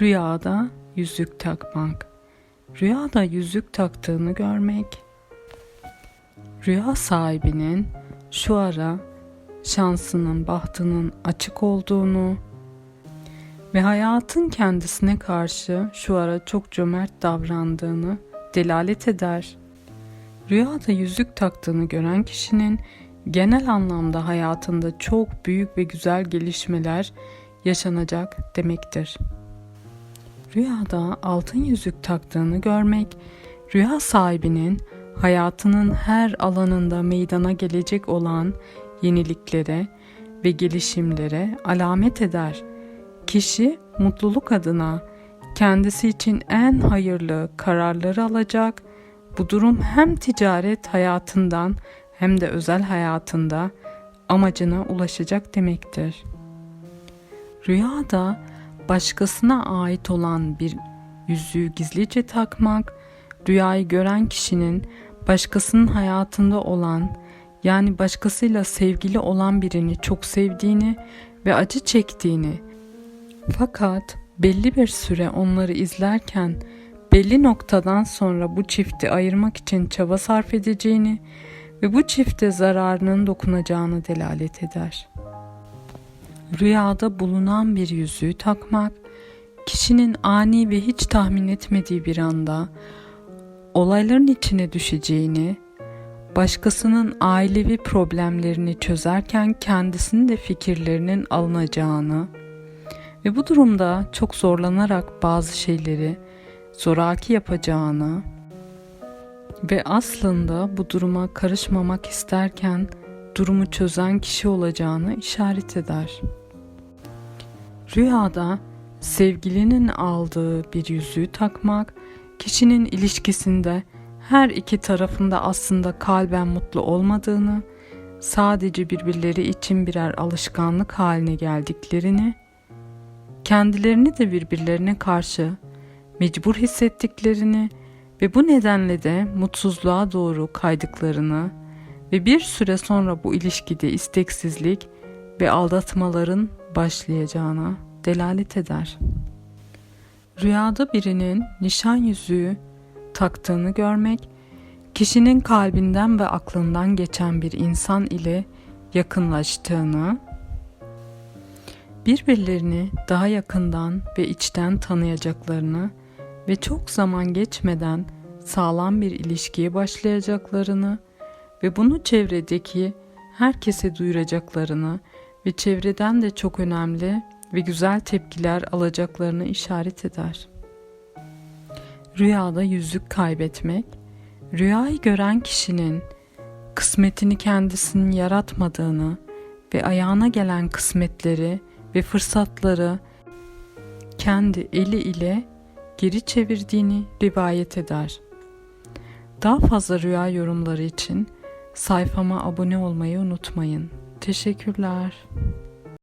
Rüyada yüzük takmak. Rüyada yüzük taktığını görmek. Rüya sahibinin şu ara şansının, bahtının açık olduğunu ve hayatın kendisine karşı şu ara çok cömert davrandığını delalet eder. Rüyada yüzük taktığını gören kişinin genel anlamda hayatında çok büyük ve güzel gelişmeler yaşanacak demektir. Rüyada altın yüzük taktığını görmek, rüya sahibinin hayatının her alanında meydana gelecek olan yeniliklere ve gelişimlere alamet eder. Kişi mutluluk adına kendisi için en hayırlı kararları alacak. Bu durum hem ticaret hayatından hem de özel hayatında amacına ulaşacak demektir. Rüyada başkasına ait olan bir yüzüğü gizlice takmak, rüyayı gören kişinin başkasının hayatında olan yani başkasıyla sevgili olan birini çok sevdiğini ve acı çektiğini fakat belli bir süre onları izlerken belli noktadan sonra bu çifti ayırmak için çaba sarf edeceğini ve bu çifte zararının dokunacağını delalet eder. Rüyada bulunan bir yüzüğü takmak, kişinin ani ve hiç tahmin etmediği bir anda olayların içine düşeceğini, başkasının ailevi problemlerini çözerken kendisinin de fikirlerinin alınacağını ve bu durumda çok zorlanarak bazı şeyleri zoraki yapacağını ve aslında bu duruma karışmamak isterken durumu çözen kişi olacağını işaret eder. Rüyada sevgilinin aldığı bir yüzüğü takmak kişinin ilişkisinde her iki tarafında aslında kalben mutlu olmadığını, sadece birbirleri için birer alışkanlık haline geldiklerini, kendilerini de birbirlerine karşı mecbur hissettiklerini ve bu nedenle de mutsuzluğa doğru kaydıklarını ve bir süre sonra bu ilişkide isteksizlik ve aldatmaların başlayacağına delalet eder. Rüyada birinin nişan yüzüğü taktığını görmek, kişinin kalbinden ve aklından geçen bir insan ile yakınlaştığını, birbirlerini daha yakından ve içten tanıyacaklarını ve çok zaman geçmeden sağlam bir ilişkiye başlayacaklarını ve bunu çevredeki herkese duyuracaklarını ve çevreden de çok önemli ve güzel tepkiler alacaklarını işaret eder. Rüyada yüzük kaybetmek, rüyayı gören kişinin kısmetini kendisinin yaratmadığını ve ayağına gelen kısmetleri ve fırsatları kendi eli ile geri çevirdiğini rivayet eder. Daha fazla rüya yorumları için sayfama abone olmayı unutmayın. Teşekkürler.